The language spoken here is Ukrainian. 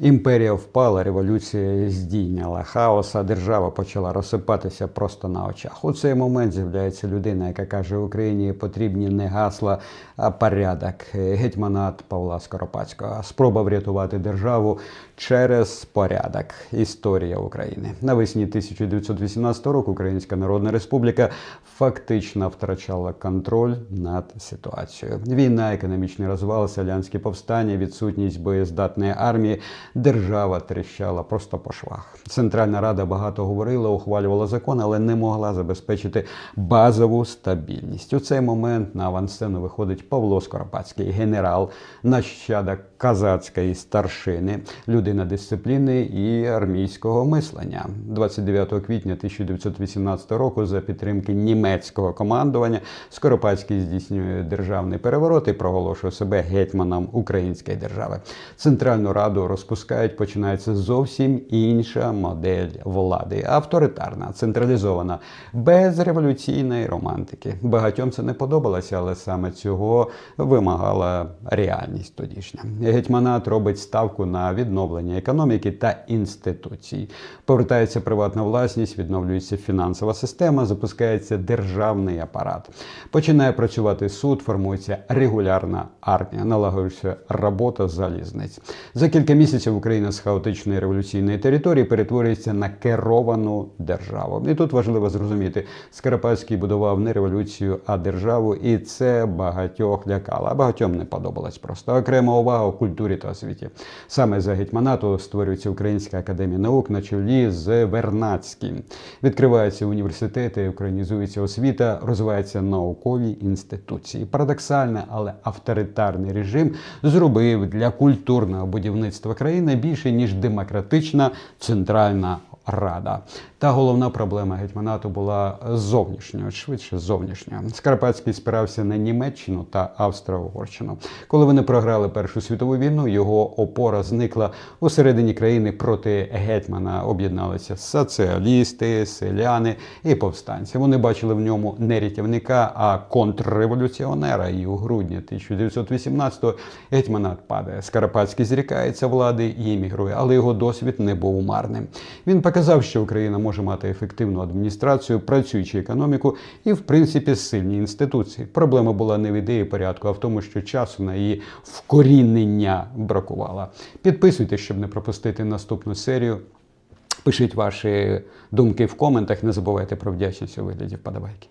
Імперія впала, революція здійняла хаос, а держава почала розсипатися просто на очах. У цей момент з'являється людина, яка каже, Україні потрібні не гасла, а порядок. Гетьманат Павла Скоропадського. Спроба врятувати державу через порядок. Історія України. Навесні 1918 року Українська Народна Республіка фактично втрачала контроль над ситуацією. Війна, економічний розвал, селянські повстання, відсутність боєздатної армії. Держава тріщала просто по швах. Центральна Рада багато говорила, ухвалювала закон, але не могла забезпечити базову стабільність. У цей момент на авансцену виходить Павло Скоропадський, генерал, нащадок казацької старшини, людина дисципліни і армійського мислення. 29 квітня 1918 року за підтримки німецького командування Скоропадський здійснює державний переворот і проголошує себе гетьманом української держави. Центральну раду розпускають, починається зовсім інша модель влади, авторитарна, централізована, без революційної романтики. Багатьом це не подобалося, але саме цього вимагала реальність тодішня. Гетьманат робить ставку на відновлення економіки та інституцій. Повертається приватна власність, відновлюється фінансова система, запускається державний апарат. Починає працювати суд, формується регулярна армія, налагоджується робота залізниць. За кілька місяців Україна з хаотичної революційної території перетворюється на керовану державу. І тут важливо зрозуміти, Скоропадський будував не революцію, а державу, і це багатьох лякало. А багатьом не подобалось просто. Окрема увага культурі та освіті. Саме за гетьманату створюється Українська академія наук на чолі з Вернацьким. Відкриваються університети, українізується освіта, розвиваються наукові інституції. Парадоксальне, але авторитарний режим зробив для культурного будівництва країни більше ніж демократична центральна. Рада та головна проблема гетьманату була зовнішньою, швидше зовнішньою. Скарпатський спирався на Німеччину та Австро-Угорщину. Коли вони програли Першу світову війну, його опора зникла у середині країни проти гетьмана. Об'єдналися соціалісти, селяни і повстанці. Вони бачили в ньому не рятівника, а контрреволюціонера. І у грудні 1918-го гетьманат падає. Скарпатський зрікається влади і емігрує, але його досвід не був марним. Він показав, що Україна може мати ефективну адміністрацію, працюючу економіку і, в принципі, сильні інституції. Проблема була не в ідеї порядку, а в тому, що часу на її вкорінення бракувало. Підписуйтесь, щоб не пропустити наступну серію. Пишіть ваші думки в коментах. Не забувайте про вдячність у вигляді вподобайки.